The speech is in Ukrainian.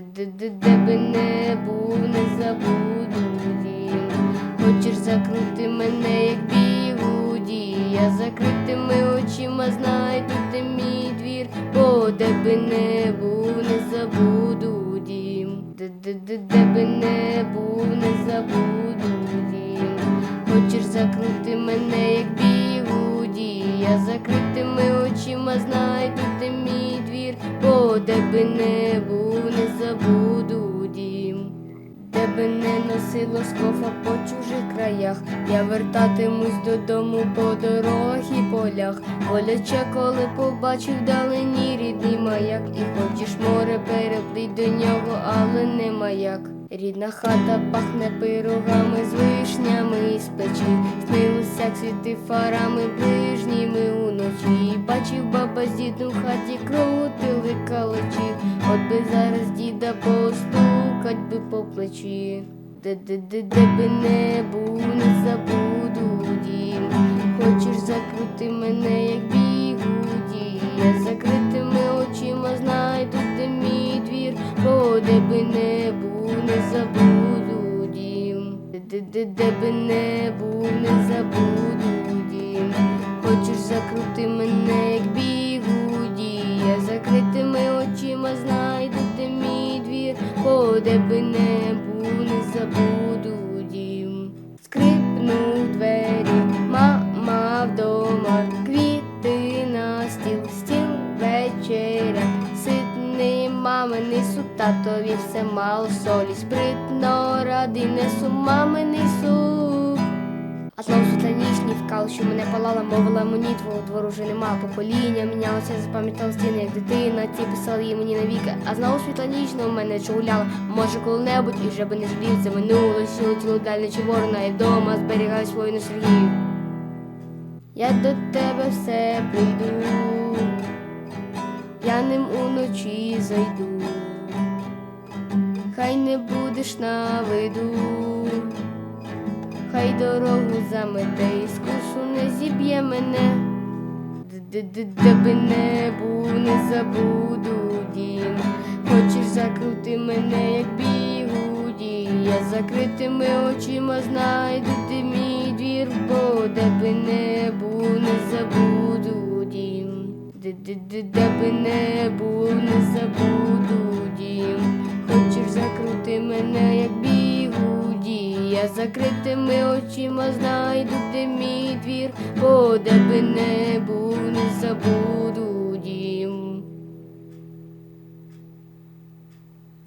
де, би не був, не забуду дім. Хочеш закрути мене, як бігуді, я закритими очима знайду, де мій двір, бо де би не був, не забуду дім. Де, би не був, не забуду дім. Хочеш закрути мене, як бігуді, я закритими очима знайду, де мій двір, бо де би не був, забуду дім. Де би не носило скофа по чужих краях, я вертатимусь додому по дорогах і полях. Боляче, коли побачив вдалині рідний маяк, і хочеш море переплить до нього, але не маяк. Рідна хата пахне пирогами з вишнями із печі, снилось, як світи фарами ближніми уночі. Бачив баба з дідом в хаті крутили калачі, от би зараз діда постукать би по плечі. Де, де, де, де би не був, не забуду дім. Хочеш закрути мене, як бігуді, я закритими очима знайду, де мій двір, бо де би не був, не забуду дім. Де, де, де, де би не був, не забуду. Хочеш закрути мене, як бігуді, я закритими очима знайду, де мій двір, бо де би не був, не забуду дім. Скрипнув двері, мама вдома, квіти на стіл, стіл вечеря, ситний маминий суп, татові все мало солі, спритно радий несу маминий суп. А знову світла ніч вкал, що мене палала, мовила мені твого двору вже нема. Покоління мінялося, запам'ятала стіни, як дитина, ті писали їй мені навіки. А знову світла ніч на мене чуляла. Може, коли-небудь і вже би не жалів, це минуло, що летіло далі чи ворона, і вдома зберігаю свою Сергію. Я до тебе все прийду, я ним уночі зайду, хай не будеш на виду. Хай дорогу замете і скусу не зіб'є мене, де, де, де би не був, не забуду дім. Хочеш закрути мене, як бігуді, я закритими очима знайду ти мій двір, бо де би не був, не забуду дім. Де, де, де, де би не був, не забуду закритими очима знайду, ти мій двір, бо де би не був, не забуду